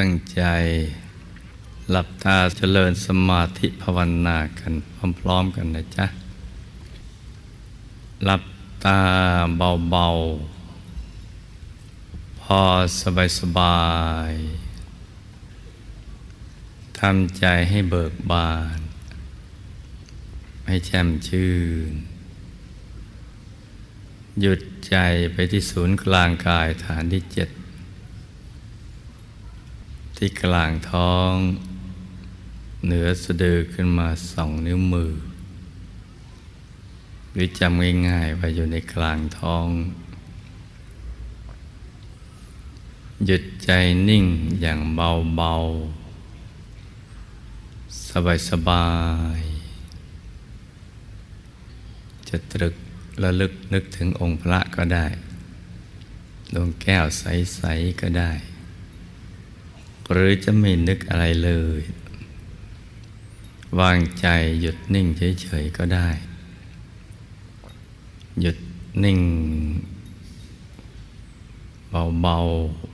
ตั้งใจ หลับตาเจริญสมาธิภาวนากันพร้อมๆกันนะจ๊ะ หลับตาเบาๆ พอสบายๆทำใจให้เบิกบาน ให้แช่มชื่น หยุดใจไปที่ศูนย์กลางกายฐานที่เจ็ด ที่กลางท้อง เหนือสะดือขึ้นมาสองนิ้วมือ หรือจำง่ายๆว่าอยู่ในกลางท้อง หยุดใจนิ่งอย่างเบาๆ สบายๆ จะตรึกระลึกนึกถึงองค์พระก็ได้ ดวงแก้วใส ๆ ก็ได้ หรือจะไม่นึกอะไรเลย วางใจหยุดนิ่งเฉยๆก็ได้ หยุดนิ่ง เบา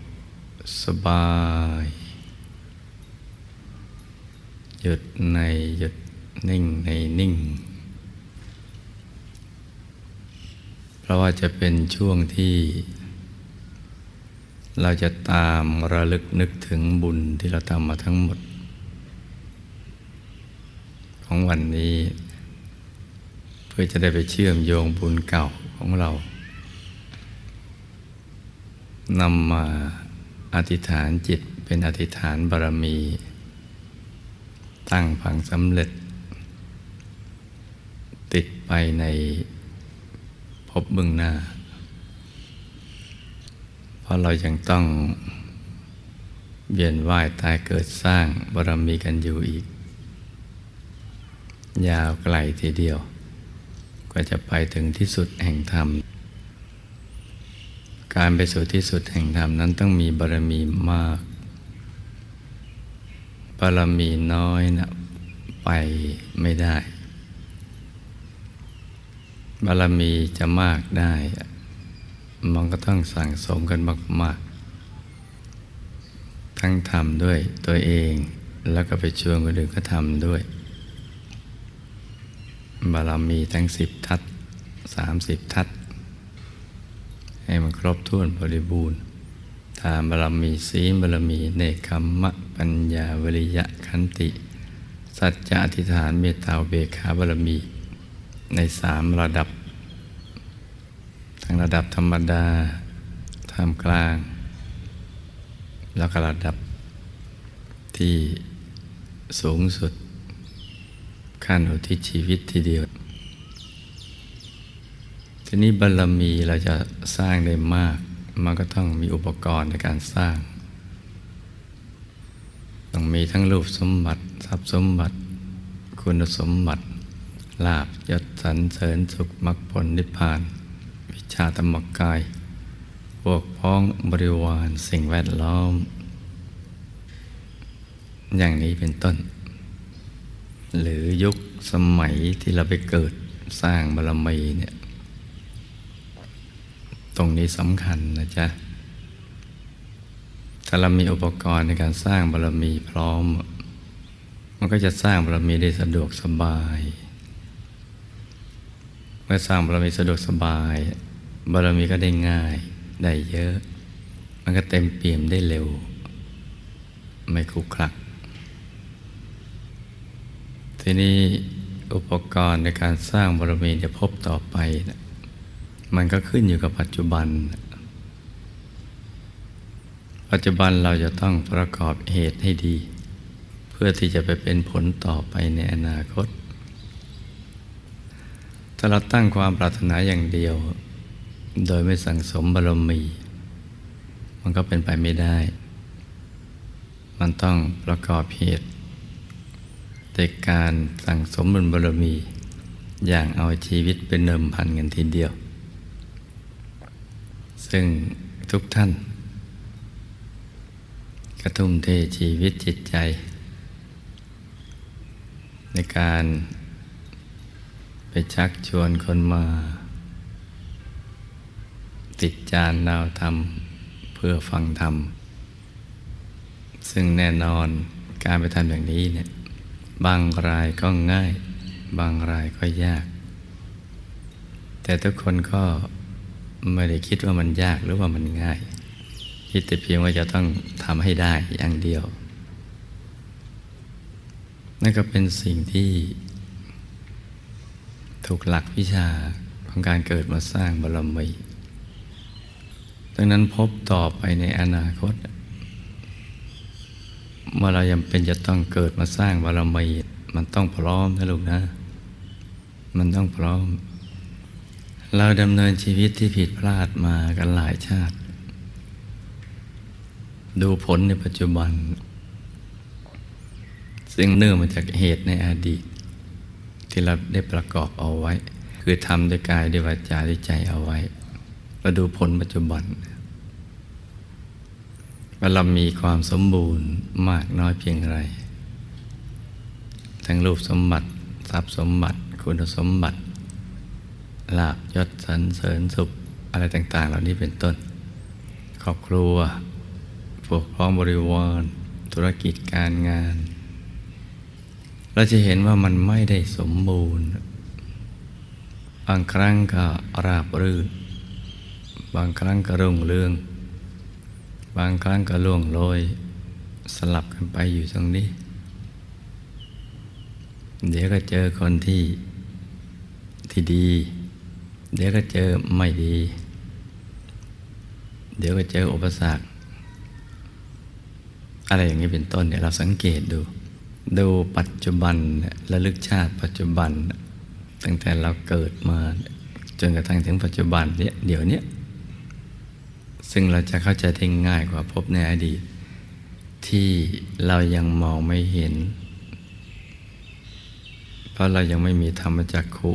ๆ สบาย หยุดในหยุดนิ่งในนิ่ง เพราะว่าจะเป็นช่วงที่ เราจะตามระลึกนึกถึงบุญที่เราทำมาทั้งหมด ของวันนี้ เพื่อจะได้ไปเชื่อมโยงบุญเก่าของเรานำมาอธิษฐานจิตเป็นอธิษฐานบารมี ตั้งผังสำเร็จ ติดไปในพบเบื้องหน้า ราะเรายังต้องเวียนว่ายตายเกิดสร้างบารมีกันอยู่อีก ยาวไกลทีเดียว ก็จะไปถึงที่สุดแห่งธรรม การไปสู่ที่สุดแห่งธรรมนั้นต้องมีบารมีมากบารมีน้อยนะไปไม่ได้บารมีจะมากได้ มันก็ต้องสั่งสมกันมาก ๆ ทั้งทำด้วยตัวเองแล้วก็ไปชวนคนอื่นก็ทำด้วย บารมีทั้งสิบทัศสามสิบทัศให้มันครบถ้วนบริบูรณ์ทานบารมีศีลบารมีเนคขมมะ ปัญญาวริยะขันติ สัจจะอธิษฐานเมตตาเบกขาบารมี ในสามระดับ ทั้งระดับธรรมดาท่ามกลาง แล้วก็ระดับที่สูงสุดขั้นอุทิศชีวิตทีเดียว ทีนี้บารรมีเราจะสร้างได้มาก มันก็ต้องมีอุปกรณ์ในการสร้าง ต้องมีทั้งรูปสมบัติ ทรัพย์สมบัติ คุณสมบัติลาบยศสรรเสริญสุขมรรคผลนิพพาน ชาธรรมกาย พวกพ้องบริวารสิ่งแวดล้อม อย่างนี้เป็นต้น หรือยุคสมัยที่เราไปเกิดสร้างบารมีเนี่ย ตรงนี้สำคัญนะจ๊ะ ถ้าเรามีอุปกรณ์ในการสร้างบารมีพร้อม มันก็จะสร้างบารมีได้สะดวกสบายเมื่อสร้างบารมีสะดวกสบาย บารมีก็ได้ง่ายได้เยอะ มันก็เต็มเปี่ยมได้เร็ว ไม่คุกคลัก ทีนี้อุปกรณ์ในการสร้างบารมีจะพบต่อไปนะมันก็ขึ้นอยู่กับปัจจุบัน ปัจจุบันเราจะต้องประกอบเหตุให้ดี เพื่อที่จะไปเป็นผลต่อไปในอนาคต ถ้าเราตั้งความปรารถนาอย่างเดียว โดยไม่สั่งสมบารมี มันก็เป็นไปไม่ได้ มันต้องประกอบเหตุในการสั่งสมบุญบารมี อย่างเอาชีวิตเป็นเดิมพันกันทีเดียว ซึ่งทุกท่าน กระทุ่มเทชีวิตจิตใจ ในการไปชักชวนคนมา ติดจานดาวธรรมเพื่อฟังธรรม ซึ่งแน่นอนการไปทำอย่างนี้เนี่ยบางรายก็ง่าย บางรายก็ยาก แต่ทุกคนก็ไม่ได้คิดว่ามันยากหรือว่ามันง่าย คิดแต่เพียงว่าจะต้องทำให้ได้อย่างเดียว นั่นก็เป็นสิ่งที่ถูกหลักวิชาของการเกิดมาสร้างบารมี ดังนั้นพบต่อไปในอนาคตเมื่อเรายังเป็นจะต้องเกิดมาสร้างบารมีมันต้องพร้อมนะลูกนะ มันต้องพร้อม เราดำเนินชีวิตที่ผิดพลาดมากันหลายชาติ ดูผลในปัจจุบัน ซึ่งเนื่องมาจากเหตุในอดีต ที่เราได้ประกอบเอาไว้ คือทำด้วยกายด้วยวาจาด้วยใจเอาไว้มาดูผลปัจจุบัน ว่าเรามีความสมบูรณ์มากน้อยเพียงไร ทั้งรูปสมบัติ ทรัพย์สมบัติ คุณสมบัติ ลาบยศสรรเสริญสุข อะไรต่าง ๆ เหล่านี้เป็นต้น ครอบครัวพวกพ้องบริวาร ธุรกิจการงาน เราจะเห็นว่ามันไม่ได้สมบูรณ์ บางครั้งก็ราบรื่น บางครั้งก็รุ่งเรือง บางครั้งก็ล่วงโรยสลับกันไปอยู่ตรงนี้ เดี๋ยวก็เจอคนที่ที่ดี เดี๋ยวก็เจอไม่ดี เดี๋ยวก็เจออุปสรรคอะไรอย่างนี้เป็นต้นเนี่ยเราสังเกตดู ดูปัจจุบันระลึกชาติปัจจุบัน ตั้งแต่เราเกิดมาจนกระทั่งถึงปัจจุบันเนี่ยเดี๋ยวนี้ ซึ่งเราจะเข้าใจได้ง่ายกว่าพบในอดีต ที่เรายังมองไม่เห็น เพราะเรายังไม่มีธรรมจักขุ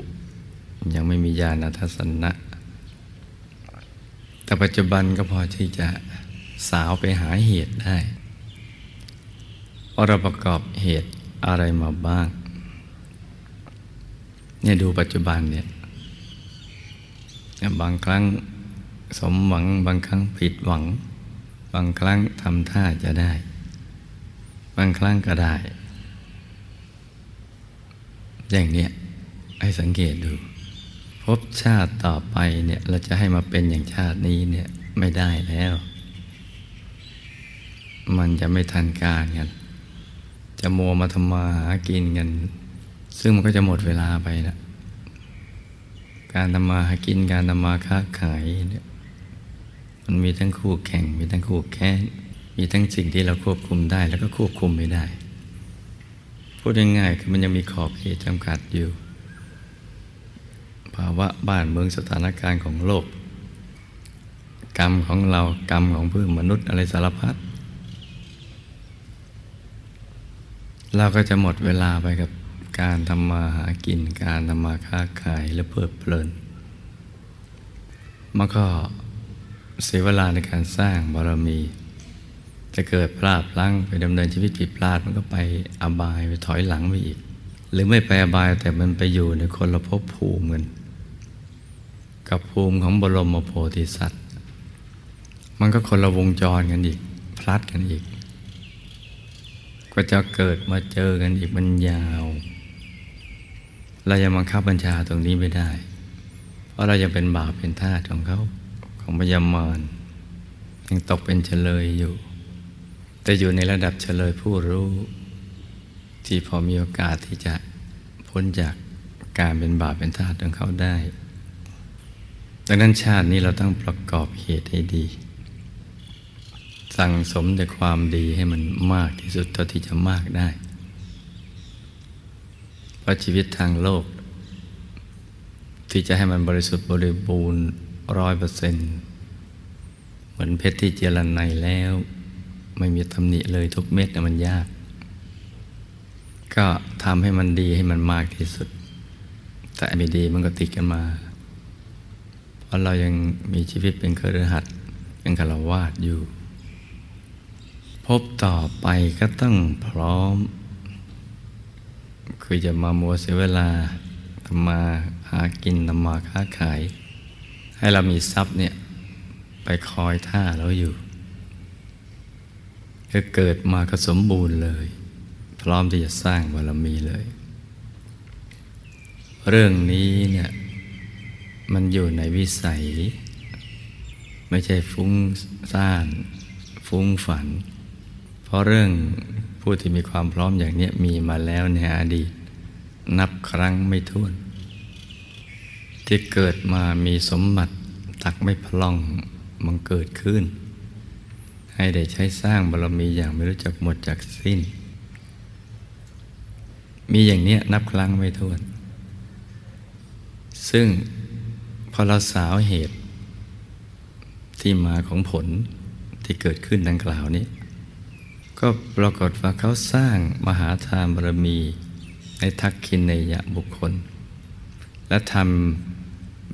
ยังไม่มีญาณทัศนะ แต่ปัจจุบันก็พอที่จะสาวไปหาเหตุได้ว่าเราประกอบเหตุอะไรมาบ้าง เนี่ยดูปัจจุบันเนี่ยบางครั้ง สมหวังบางครั้งผิดหวัง บางครั้งทำท่าจะได้ บางครั้งก็ได้ อย่างเนี้ยให้สังเกตดู พบชาติต่อไปเนี่ยเราจะให้มาเป็นอย่างชาตินี้เนี่ยไม่ได้แล้ว มันจะไม่ทันการกันจะมัวมาทำมาหากินกัน ซึ่งมันก็จะหมดเวลาไปนะการทำมาหากินการทำมาค้าขายเนี่ย มันมีทั้งคู่แข่ง มีทั้งคู่แค้น มีทั้งสิ่งที่เราควบคุมได้ แล้วก็ควบคุมไม่ได้ พูดง่ายๆคือมันยังมีขอบเขตจำกัดอยู่ ภาวะบ้านเมืองสถานการณ์ของโลก กรรมของเรากรรมของเพื่อนมนุษย์อะไรสารพัดเราก็จะหมดเวลาไปกับการทำมาหากิน การทำมาค้าขายและเพลิดเพลินมันก็ เสียเวลาในการสร้างบารมีจะเกิดพลาดพลั้งไปดำเนินชีวิตผิดพลาดมันก็ไปอบายไปถอยหลังไปอีก หรือไม่ไปอบายแต่มันไปอยู่ในคนละภพภูมิกันกับภูมิของบรมโพธิสัตว์ มันก็คนละวงจรกันอีก พลัดกันอีก ก็จะเกิดมาเจอกันอีกมันยาว เรายังบังคับบัญชาตรงนี้ไม่ได้ เพราะเรายังเป็นบาปเป็นทาสของเขา ของพยามารยังตกเป็นเฉลยอยู่ แต่อยู่ในระดับเฉลยผู้รู้ ที่พอมีโอกาสที่จะพ้นจากการเป็นบาปเป็นทาสของเขาได้ ดังนั้นชาตินี้เราต้องประกอบเหตุให้ดี สั่งสมแต่ความดีให้มันมากที่สุดเท่าที่จะมากได้ เพราะชีวิตทางโลก ที่จะให้มันบริสุทธิ์บริบูรณ์ ร้อยเปอร์เซ็นต์เหมือนเพชรที่เจริญในแล้ว ไม่มีตำหนิเลยทุกเม็ดนะมันยาก ก็ทำให้มันดีให้มันมากที่สุด แต่ไม่ดีมันก็ติดกันมา เพราะเรายังมีชีวิตเป็นเครือขัดเป็นคารวาสอยู่ พบต่อไปก็ต้องพร้อม คือจะมามัวเสียเวลาทำมาหากินทำมาค้าขาย ให้เรามีทรัพย์เนี่ยไปคอยท่าเราอยู่คือเกิดมาก็สมบูรณ์เลย พร้อมที่จะสร้างบารมีเลย เรื่องนี้เนี่ยมันอยู่ในวิสัย ไม่ใช่ฟุ้งซ่าน ฟุ้งฝัน เพราะเรื่องผู้ที่มีความพร้อมอย่างนี้มีมาแล้วในอดีต นับครั้งไม่ถ้วน ที่เกิดมามีสมบัติตักไม่พล่องมันเกิดขึ้น ให้ได้ใช้สร้างบารมีอย่างไม่รู้จักหมดจากสิ้น มีอย่างเนี้ยนับครั้งไม่ถ้วน ซึ่งพอเราสาวเหตุ ที่มาของผลที่เกิดขึ้นดังกล่าวนี้ ก็ปรากฏว่าเขาสร้างมหาทานบารมีในทักขินในยะบุคคล และทำ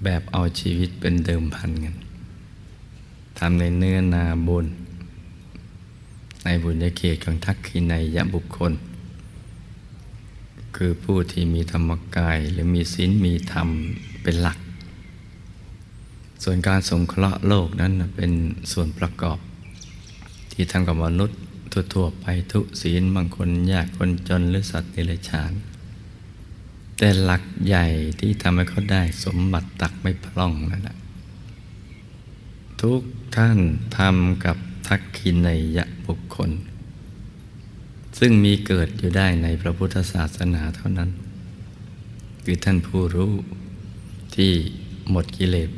แบบเอาชีวิตเป็นเดิมพันกันทำในเนื้อนาบุญ ในบุญญาเขตของทักขินในยะบุคคล คือผู้ที่มีธรรมกายหรือมีศีลมีธรรมเป็นหลัก ส่วนการสงเคราะห์โลกนั้นเป็นส่วนประกอบ ที่ทำกับมนุษย์ทั่วๆไปทุศีลบางคนยากคนจนหรือสัตว์เดรัจฉาน แต่หลักใหญ่ที่ทำให้เขาได้สมบัติตักไม่พร่องนั่นแหละทุกท่านทำกับทักขินในยะบุคคล ซึ่งมีเกิดอยู่ได้ในพระพุทธศาสนาเท่านั้น คือท่านผู้รู้ที่หมดกิเลส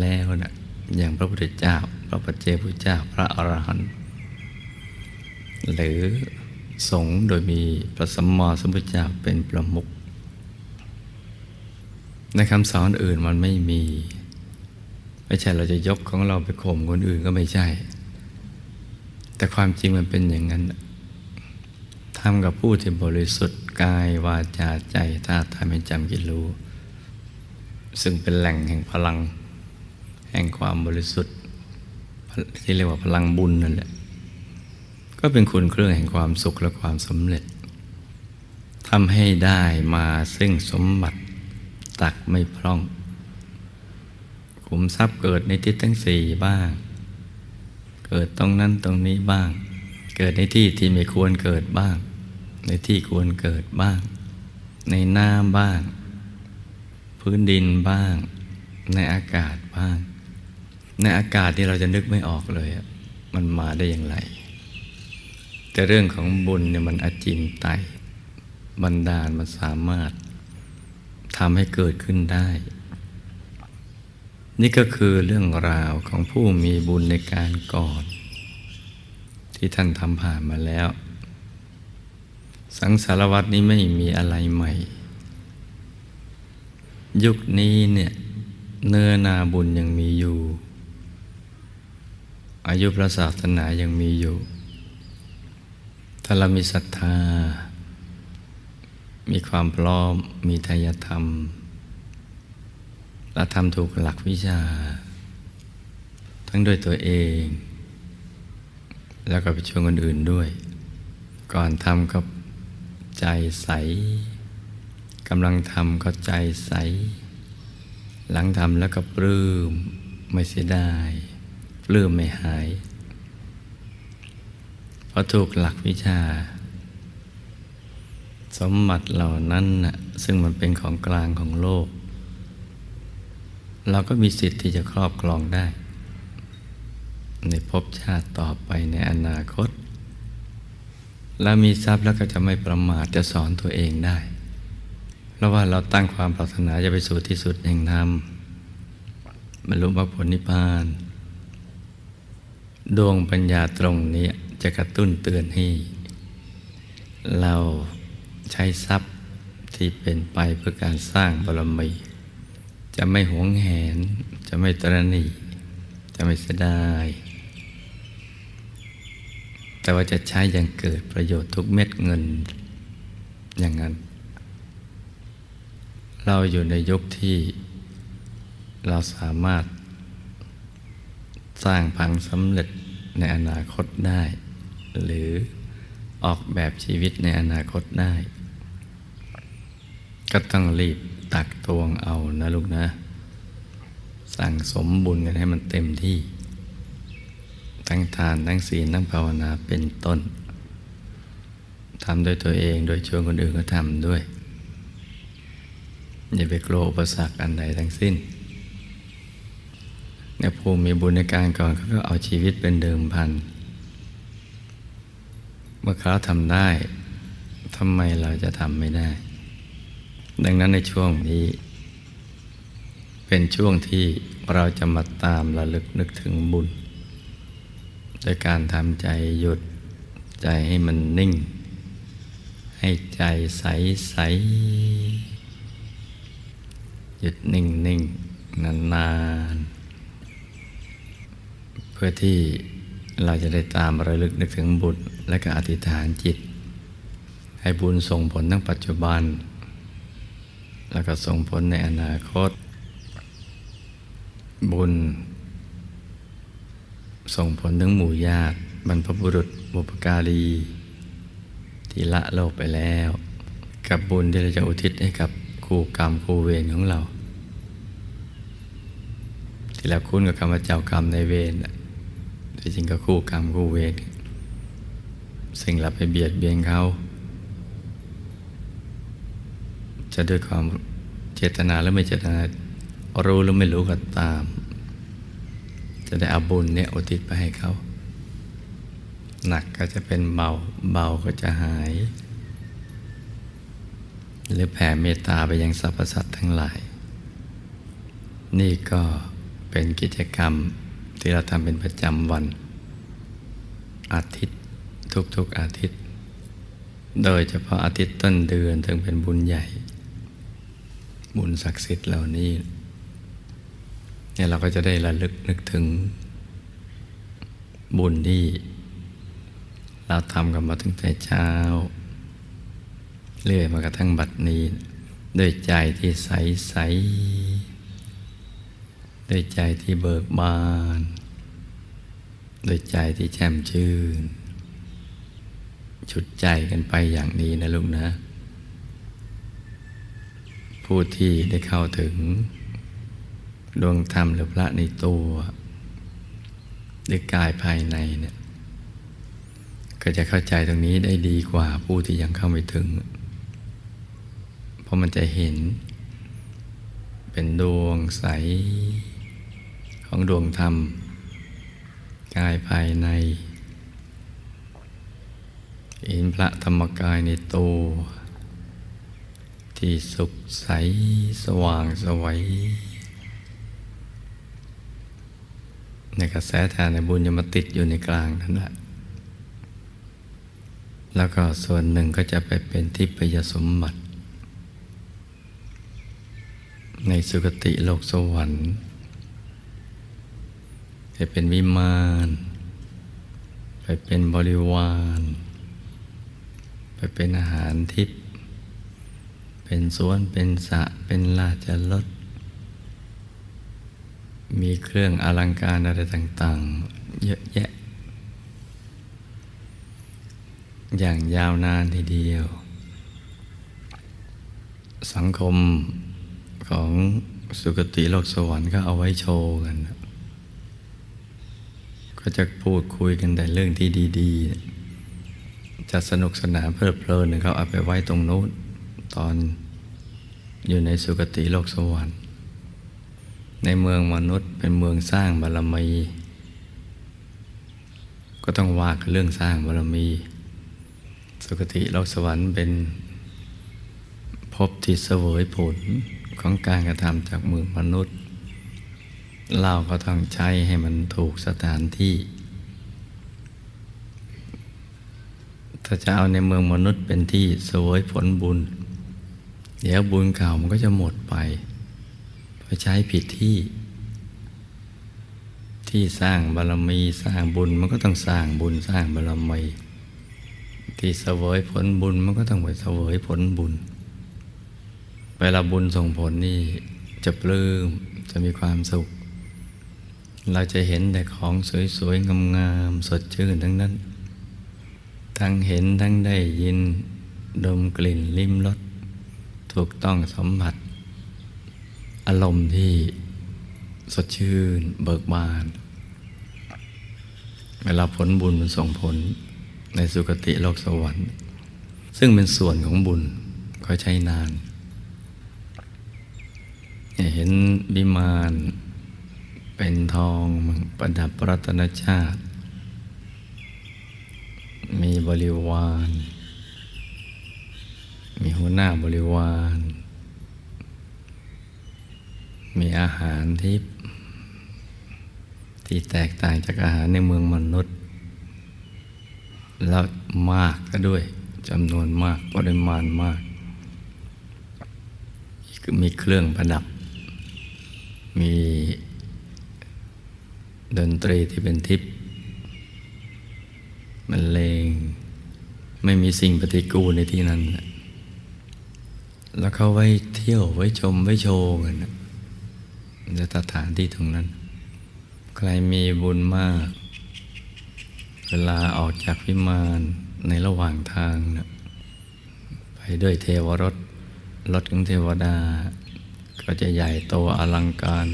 แล้วนะอย่างพระพุทธเจ้า พระปัจเจพุทธเจ้าพระอรหันต์หรือสงฆ์โดยมีพระสัมมาสัมพุทธเจ้าเป็นประมุข ในคำสอนอื่นมันไม่มี ไม่ใช่เราจะยกของเราไปข่มคนอื่นก็ไม่ใช่ แต่ความจริงมันเป็นอย่างนั้นทำกับผู้ที่บริสุทธิ์กายวาจาใจถ้าทำให้จำกิรู้ซึ่งเป็นแหล่งแห่งพลัง แห่งความบริสุทธิ์ ที่เรียกว่าพลังบุญนั่นแหละก็เป็นคุณเครื่องแห่งความสุขและความสำเร็จทำให้ได้มาซึ่งสมบัติ ตักไม่พร่องขุมทรัพย์เกิดในทิศทั้งสี่บ้าง เกิดตรงนั้นตรงนี้บ้าง เกิดในที่ที่ไม่ควรเกิดบ้าง ในที่ควรเกิดบ้าง ในน้ำบ้าง พื้นดินบ้าง ในอากาศบ้าง ในอากาศที่เราจะนึกไม่ออกเลยมันมาได้อย่างไร แต่เรื่องของบุญเนี่ยมันอจินไตบันดาลมันสามารถ ทำให้เกิดขึ้นได้ นี่ก็คือเรื่องราวของผู้มีบุญในการก่อน ที่ท่านทำผ่านมาแล้ว สังสารวัตนี้ไม่มีอะไรใหม่ ยุคนี้เนี่ยเนื้อนาบุญยังมีอยู่ อายุพระศาสนายังมีอยู่ ถ้าเรามีศรัทธา มีความพร้อมมีทายธรรม และทำถูกหลักวิชา ทั้งด้วยตัวเอง แล้วก็ไปช่วยคนอื่นด้วย ก่อนทำก็ใจใสกำลังทำก็ใจใส หลังทำแล้วก็ปลื้มไม่เสียดายปลื้มไม่หาย เพราะถูกหลักวิชา สมบัติเหล่านั้นน่ะซึ่งมันเป็นของกลางของโลก เราก็มีสิทธิ์ที่จะครอบครองได้ ในภพชาติต่อไปในอนาคตแล้วมีทรัพย์แล้วก็จะไม่ประมาทจะสอนตัวเองได้ เพราะว่าเราตั้งความปรารถนาจะไปสู่ที่สุดแห่งธรรมบรรลุมรรคผลนิพพาน ดวงปัญญาตรงนี้จะกระตุ้นเตือนให้ เรา ใช้ทรัพย์ที่เป็นไปเพื่อการสร้างบารมี จะไม่หวงแหน จะไม่ตรณีจะไม่เสียดายแต่ว่าจะใช้อย่างเกิดประโยชน์ทุกเม็ดเงินอย่างนั้น เราอยู่ในยุคที่เราสามารถสร้างพังสำเร็จในอนาคตได้ หรือออกแบบชีวิตในอนาคตได้ ก็ต้องรีบตักตวงเอานะลูกนะ สั่งสมบุญกันให้มันเต็มที่ ทั้งทานทั้งศีลทั้งภาวนาเป็นต้นทำโดยตัวเองโดยชวนคนอื่นก็ทำด้วย อย่าไปกลัวอุปสรรคอันใดทั้งสิ้นเนี่ยภูมิมีบุญในการก่อนเขาก็เอาชีวิตเป็นเดิมพัน เมื่อเขาทำได้ทำไมเราจะทำไม่ได้ ดังนั้นในช่วงนี้ เป็นช่วงที่เราจะมาตามระลึกนึกถึงบุญโดยการทำใจหยุดใจให้มันนิ่ง ให้ใจใสใสหยุดนิ่งนิ่งนานนานๆเพื่อที่เราจะได้ตามระลึกนึกถึงบุญและก็อธิษฐานจิต ให้บุญส่งผลทั้งปัจจุบัน แล้วก็ส่งผลในอนาคต บุญ ส่งผลถึงหมู่ญาติบรรพบุรุษบุปการี ที่ละโลกไปแล้ว กับบุญที่เราจะอุทิศให้กับคู่กรรมคู่เวรของเรา ที่เราคุ้นกับคำว่าเจ้ากรรมในเวรน่ะแต่จริงก็คู่กรรมคู่เวรสิ่งเราไปเบียดเบียนเขา จะด้วยความเจตนาหรือไม่เจตนารู้หรือไม่รู้ก็ตาม จะได้อาบุญเนี่ยอุทิศไปให้เขา หนักก็จะเป็นเบาเบาก็จะหาย หรือแผ่เมตตาไปยังสรรพสัตว์ทั้งหลาย นี่ก็เป็นกิจกรรมที่เราทำเป็นประจำวัน อาทิตย์ทุกๆอาทิตย์ โดยเฉพาะอาทิตย์ต้นเดือนถึงเป็นบุญใหญ่ บุญศักดิ์สิทธิ์เหล่านี้เนี่ยเราก็จะได้ระลึกนึกถึง บุญที่ เราทำกันมาตั้งแต่เช้า เรื่อยมากระทั่งบัดนี้ ด้วยใจที่ใสใสด้วยใจที่เบิกบานด้วยใจที่แช่มชื่น ชุดใจกันไปอย่างนี้นะลูกนะ ผู้ที่ได้เข้าถึง ดวงธรรมหรือพระในตัวด้วยกายภายในเนี่ยก็จะเข้าใจตรงนี้ได้ดีกว่าผู้ที่ยังเข้าไม่ถึง เพราะมันจะเห็น เป็นดวงใส ของดวงธรรม กายภายในเห็นพระธรรมกายในตัว ที่สุขใสสว่างสวัยในกระแสทานในบุญจะมาติดอยู่ในกลางนั่นแหละ แล้วก็ส่วนหนึ่งก็จะไปเป็นทิพยสมบัติ ในสุคติโลกสวรรค์ไปเป็นวิมานไปเป็นบริวาร ไปเป็นอาหารทิพย เป็นสวนเป็นสระเป็นราชรถมีเครื่องอลังการอะไรต่าง ๆ เยอะแยะ อย่างยาวนานทีเดียว สังคมของสุคติโลกสวรรค์ก็เอาไว้โชว์กัน ก็จะพูดคุยกันแต่เรื่องที่ดี ๆ จะสนุกสนานเพลิดเพลินเขาเอาไปไว้ตรงโน้น ตอนอยู่ในสุคติโลกสวรรค์ ในเมืองมนุษย์เป็นเมืองสร้างบารมี ก็ต้องว่ากันเรื่องสร้างบารมี สุคติโลกสวรรค์เป็นพบที่เสวยผลของการกระทำจากมือมนุษย์ เราก็ต้องใช้ให้มันถูกสถานที่ ถ้าจะเอาในเมืองมนุษย์เป็นที่เสวยผลบุญ เดี๋ยวบุญเก่ามันก็จะหมดไปเพราะใช้ผิดที่ ที่สร้างบารมีสร้างบุญมันก็ต้องสร้างบุญสร้างบารมีที่เสวยผลบุญมันก็ต้องไปเสวยผลบุญ เวลาบุญส่งผลนี่จะปลื้มจะมีความสุข เราจะเห็นแต่ของสวยๆงามๆสดชื่นทั้งนั้น ทั้งเห็นทั้งได้ยินดมกลิ่นลิ้มรส ถูกต้องสัมผัส อารมณ์ที่สดชื่นเบิกบาน เวลาผลบุญมันส่งผลในสุคติโลกสวรรค์ ซึ่งเป็นส่วนของบุญเขาใช้นาน เห็นบิมานเป็นทองมั่งประดับรัตนชาติ มีบริวาร มีหัวหน้าบริวาร มีอาหารที่ที่แตกต่างจากอาหารในเมืองมนุษย์ แล้วมากก็ด้วยจำนวนมากปริมาณมากมีเครื่องประดับ มีดนตรีที่เป็นทิพย์มันเลง ไม่มีสิ่งปฏิกูลในที่นั้น แล้วเขาไว้เที่ยวไว้ชมไว้โชว์กันนะสถานที่ตรงนั้น ใครมีบุญมาก เวลาออกจากวิมานในระหว่างทางนะไปด้วยเทวรถ รถของเทวดา ก็จะใหญ่โตอลังการ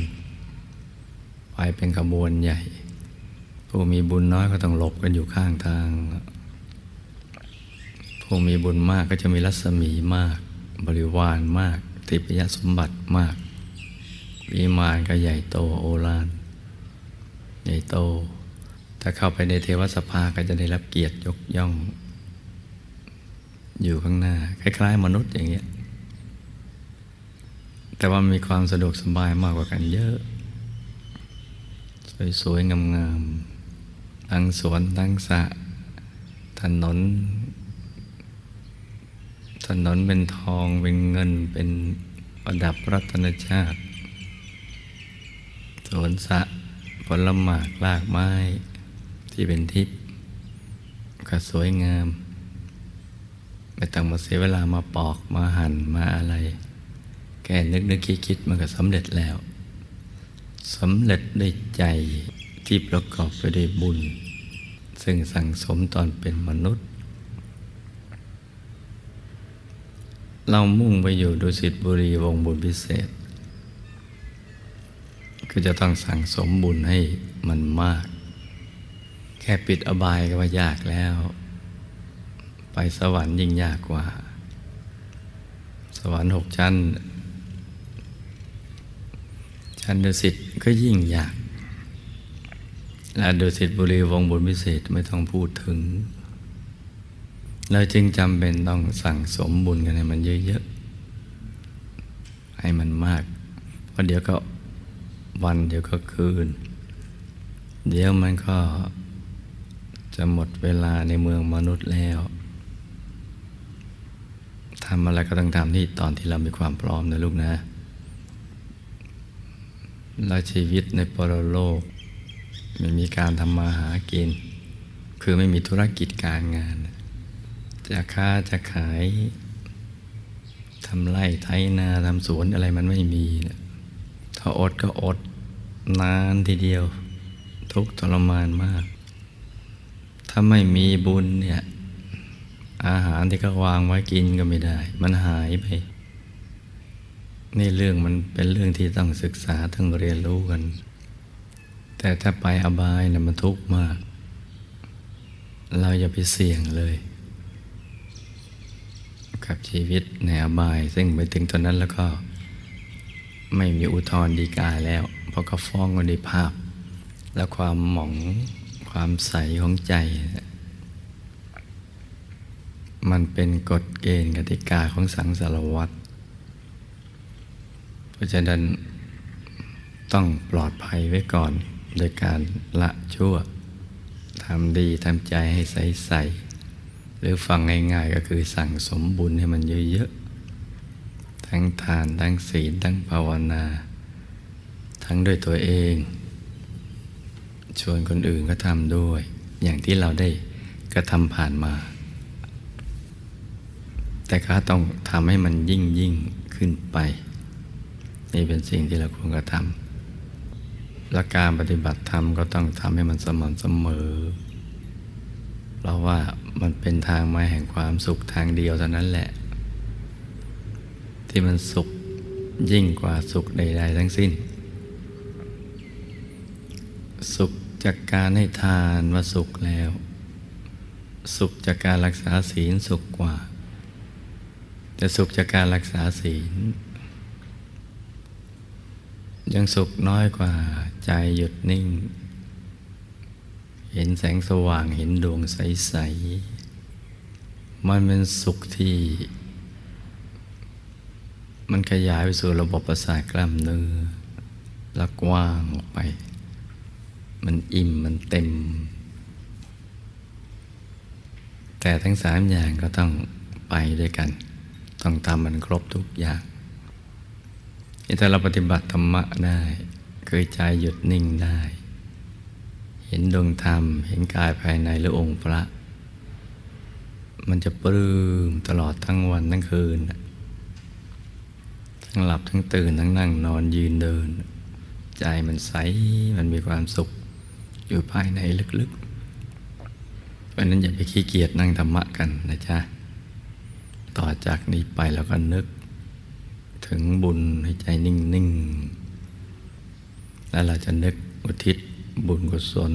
ไปเป็นขบวนใหญ่ ผู้มีบุญน้อยก็ต้องหลบกันอยู่ข้างทาง ผู้มีบุญมากก็จะมีรัศมีมาก บริวารมากทิพยสมบัติมาก วิมานก็ใหญ่โตโอฬารใหญ่โต ถ้าเข้าไปในเทวสภาก็จะได้รับเกียรติยกย่อง อยู่ข้างหน้า คล้าย ๆ มนุษย์อย่างเงี้ย แต่ว่ามีความสะดวกสบายมากกว่ากันเยอะ สวย ๆ งาม ๆ ทั้งสวน ทั้งสระถนน ถนนเป็นทองเป็นเงินเป็นประดับรัตนชาติสวนสะผลหมากลากไม้ที่เป็นทิพย์ก็สวยงาม ไม่ต้องมาเสียเวลามาปอกมาหั่นมาอะไร แค่นึกนึกคิดคิดมันก็สำเร็จแล้วสำเร็จด้วยใจที่ประกอบไปด้วยบุญ ซึ่งสั่งสมตอนเป็นมนุษย์ เรามุ่งไปอยู่ดุสิตบุรีวงบุญพิเศษก็จะต้องสั่งสมบุญให้มันมาก แค่ปิดอบายก็ว่ายากแล้ว ไปสวรรค์ยิ่งยากกว่า สวรรค์หกชั้น ชั้นดุสิตก็ยิ่งยาก และดุสิตบุรีวงบุญพิเศษไม่ต้องพูดถึง เราจึงจำเป็นต้องสั่งสมบุญกันให้มันเยอะๆ ให้มันมาก เพราะเดี๋ยวก็วันเดี๋ยวก็คืน เดี๋ยวมันก็จะหมดเวลาในเมืองมนุษย์แล้วทำอะไรก็ต้องทำที่ตอนที่เรามีความพร้อมนะลูกนะ แล้วชีวิตในปรโลกมันมีการทำมาหากิน คือไม่มีธุรกิจการงาน จะค้าจะขายทำไร่ไถนาทำสวนอะไรมันไม่มีนะถ้าอดก็อดนานทีเดียว ทุกทรมานมาก ถ้าไม่มีบุญเนี่ย อาหารที่เขาวางไว้กินก็ไม่ได้ มันหายไป นี่เรื่องมันเป็นเรื่องที่ต้องศึกษาต้องเรียนรู้กัน แต่ถ้าไปอบายเนี่ยมันทุกข์มาก เราอย่าไปเสี่ยงเลย กับชีวิตในอบาย ซึ่งไปถึงตอนนั้นแล้วก็ ไม่มีอุทธรดีกาแล้ว เพราะเขาฟ้องกันในภาพ และความหมองความใสของใจ มันเป็นกฎเกณฑ์กติกาของสังสารวัตรเพราะฉะนั้นต้องปลอดภัยไว้ก่อน โดยการละชั่วทำดีทำใจให้ใสๆห รือฟังง่ายๆก็คือสั่งสมบุญให้มันเยอะๆ ทั้งทาน ทั้งศีล ทั้งภาวนา ทั้งด้วยตัวเอง ชวนคนอื่นก็ทำด้วย อย่างที่เราได้กระทำผ่านมา แต่ก็ต้องทำให้มันยิ่งยิ่งขึ้นไป นี่เป็นสิ่งที่เราควรกระทำและการปฏิบัติธรรมก็ต้องทำให้มันสม่ำเสมอ ราะว่ามันเป็นทางมาแห่งความสุขทางเดียวเท่านั้นแหละ ที่มันสุขยิ่งกว่าสุขใด ๆ ทั้งสิ้น สุขจะจากการให้ทานว่าสุขแล้ว สุขจากการรักษาศีลสุขกว่า แต่สุขจากการรักษาศีล ยังสุขน้อยกว่าใจหยุดนิ่ง เห็นแสงสว่างเห็นดวงใส ๆ มันเป็นสุขที่ มันขยายไปสู่ระบบประสาทกล้ามเนื้อและกว้างออกไป มันอิ่มมันเต็ม แต่ทั้งสามอย่างก็ต้องไปด้วยกัน ต้องทำมันครบทุกอย่างถ้าเราปฏิบัติธรรมะได้ คือใจหยุดนิ่งได้ เห็นดวงธรรม เห็นกายภายในหรือองค์พระ มันจะปลื้มตลอดทั้งวันทั้งคืน ทั้งหลับทั้งตื่น ทั้งนั่งนอนยืนเดิน ใจมันใส มันมีความสุข อยู่ภายในลึกๆ เพราะนั้นอย่าไปขี้เกียจนั่งธรรมะกันนะจ๊ะ ต่อจากนี้ไปเราก็นึก ถึงบุญให้ใจนิ่ง ๆ แล้วเราจะนึกอุทิศ บุญกุศล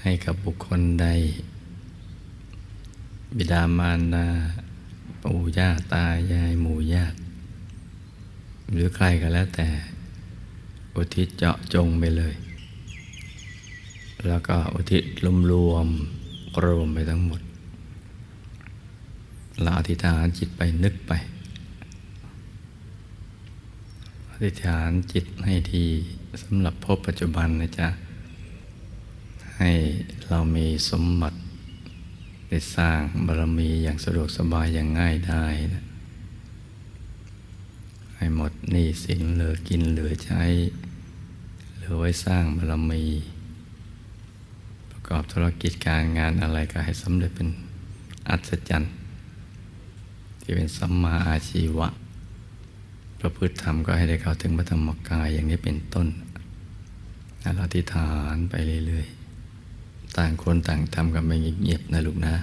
ให้กับบุคคลใด บิดามารดาปู่ย่าตายายหมู่ญาติ หรือใครก็แล้วแต่ อุทิศเจาะจงไปเลย แล้วก็อุทิศรวมๆรวมไปทั้งหมดเราอธิษฐานจิตไปนึกไปอธิษฐานจิตให้ที สำหรับพบปัจจุบันนะจ๊ะ ให้เรามีสมบัติได้สร้างบารมีอย่างสะดวกสบายอย่างง่ายได้นะให้หมดหนี้สินเหลือกินเหลือใช้ เหลือไว้สร้างบารมี ประกอบธุรกิจการงานอะไรก็ให้สำเร็จเป็นอัศจรรย์ ที่เป็นสัมมาอาชีวะ ประพฤติธรรมก็ให้ได้เข้าถึงพระธรรมกายอย่างนี้เป็นต้นแล้วเราอธิษฐานไปเรื่อยๆ ต่างคนต่างทำกันไปเงียบๆนะลูกนะ